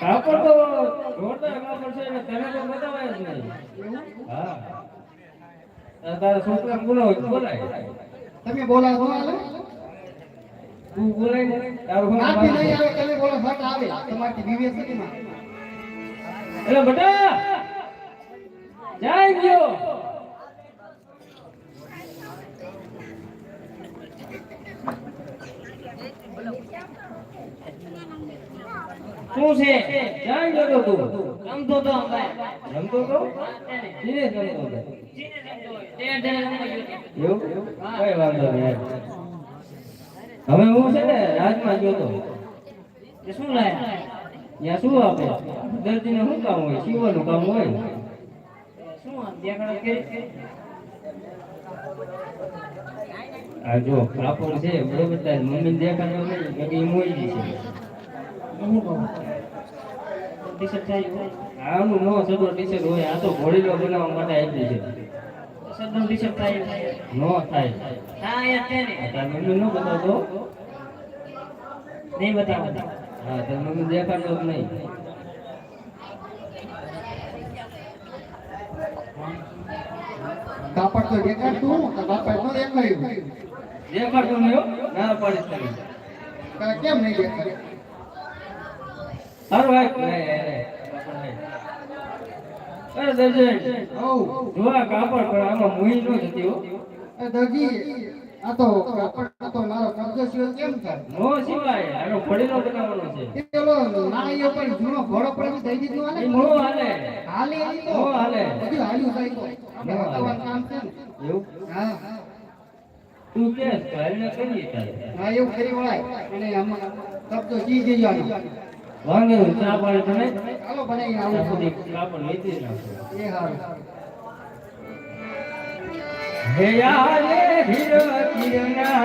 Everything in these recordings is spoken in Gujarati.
કાપડ તો જોરદાર કાપડ છે ને તને તો બતાવાય જ નહીં. હા. તારા છોકરા બોલાવો બોલાય. તમે બોલાવો તો હાલે તું બોલાય તારું નહીં આવે તમે બોલો ફટ આવે. તમારી દિવ્ય સ્થિતિમાં એટલે બટા જાય ગયો. શું છે. જાણ ગયો તો. રમતો તો અમે. રમતો તો? ધીરે રમતો. તો જીને ગયો. એવું? કઈ વાંધો નહીં હવે હું છે ને રાજમાં ગયો તો. તે શું લાય? ત્યાં શું આપે? દર્દીને શું કામ હોય? સીવવાનું કામ હોય? શું દેખાડો કરી? આ જો કાપડ છે બરોબર મમ્મી દેખાતો નહીં કે મોઈ છે. હું ટી-શર્ટ થાય. આનું નો સદો ટી-શર્ટ હોય આ તો ઘોડીલો બનાવવા માટે આવી છે. સદનું ટી-શર્ટ થાય હોય. નો થાય. હા, યાર છે ને. મમ્મી નો બતાવતો નહીં બતાવો. હા તારી મમ્મી દેખાડતો જ નહીં. કાપડ તો દેખાડતું કાપડ તો દેખાડ્યું. દેખાડતો નહીં ના કેમ નહીં દેખાડે ભાઈ અરે દર્જન હઉ જોવા કાપડ પણ આમાં મુઈ નો જતી હો. એ દરજી આ તો કાપડ તો મારો કબજો સિવાય કેમ થાય? નો સિવાય આનો ઘોડીલો બનાવવાનો છે. એ જૂનો ઘોડો દઈ દીધું એ હાલે. હાલે તો. નો હાલે. બધું હાલ્યું તો. આપણે કામ છે એવું? હા. તું કે કાલને કરીએ તારે? હા એવું કરી વળાય. અને આમાં કબજો જી જઈ જવાનો નહીં, ચા પાણી તમે? ચાલો બનાવી આવું સુધી કાપડ વેચી જ નાખો એ હારું. હે યારે હીરો કિરના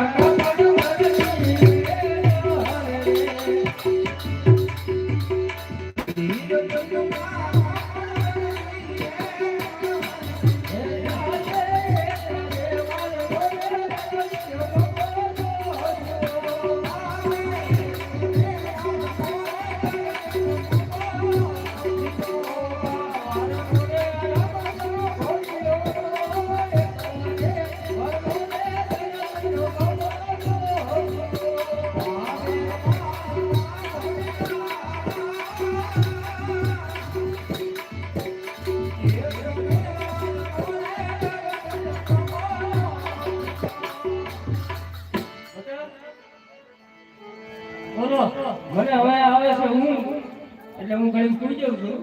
જાઉં છું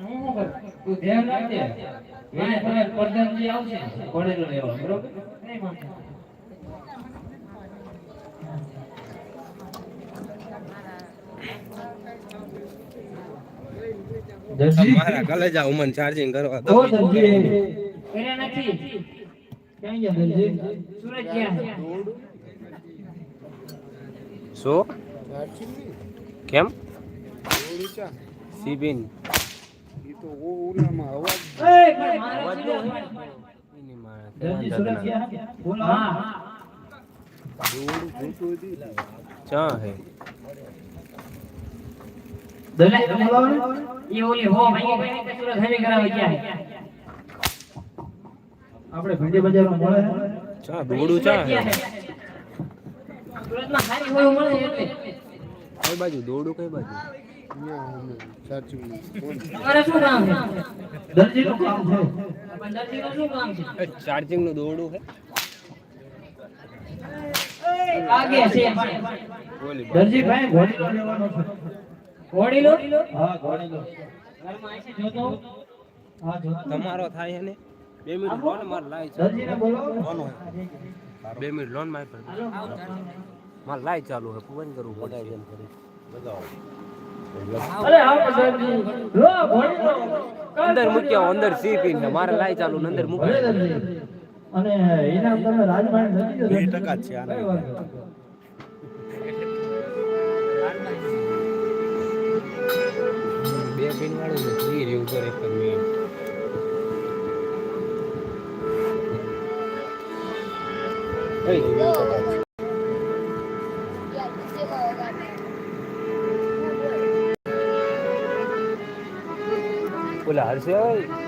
હું શું કરું? તું ધ્યાન રાખજે એને પણ પ્રધાનજી આવશે ઘોડેલો લેવા બરોબર નહીં માનતો. મારા કલેજા ઉમન ચાર્જિંગ કરવા દો ઓ નથી. ક્યાં ગયા દરજી સુરત ગયા. શું કેમ સીબીન. એ અવાજ મારે સુરત. દરજી સુરત ગયા બોલો. હા, હા. ચા હે. દરજી બોલો એ ઓલી હો ભાઈ સુરત હરી કરાવી ગયા આપણે ભીંડી બજારમાં મળે. ચા દોડું ચા હે. સુરતમાં સારી હોય મળે. એટલે કઈ બાજુ? દોડું કઈ બાજુ? તમારે શું કામ છે. દરજી નું કામ છે પણ દર્દીનું શું કામ છે. ચાર્જિંગનું દોડું છે બોલી ઘોડીલો લેવાનો છે ઘોડીલો હા તમારો થાય ને? બે મિનિટ લોન માર લાય દરજીને બે મિનિટ લોન માર પર. માર લાઈ ચાલુ હે ફોન કરું બધા કરી. અરે આવો લો અંદર મૂક્યા અંદર સી પીન ને મારે લાઈ ચાલુ ને અંદર મૂક્યો. અને ઇનામ તમે રાજમાન નથી જો બે ટકા છે આના. બે પિન વાળું છે ફ્રી રહ્યું કરે એક જ મિનિટ એ બે ટકા છે. બોલે હર્ષ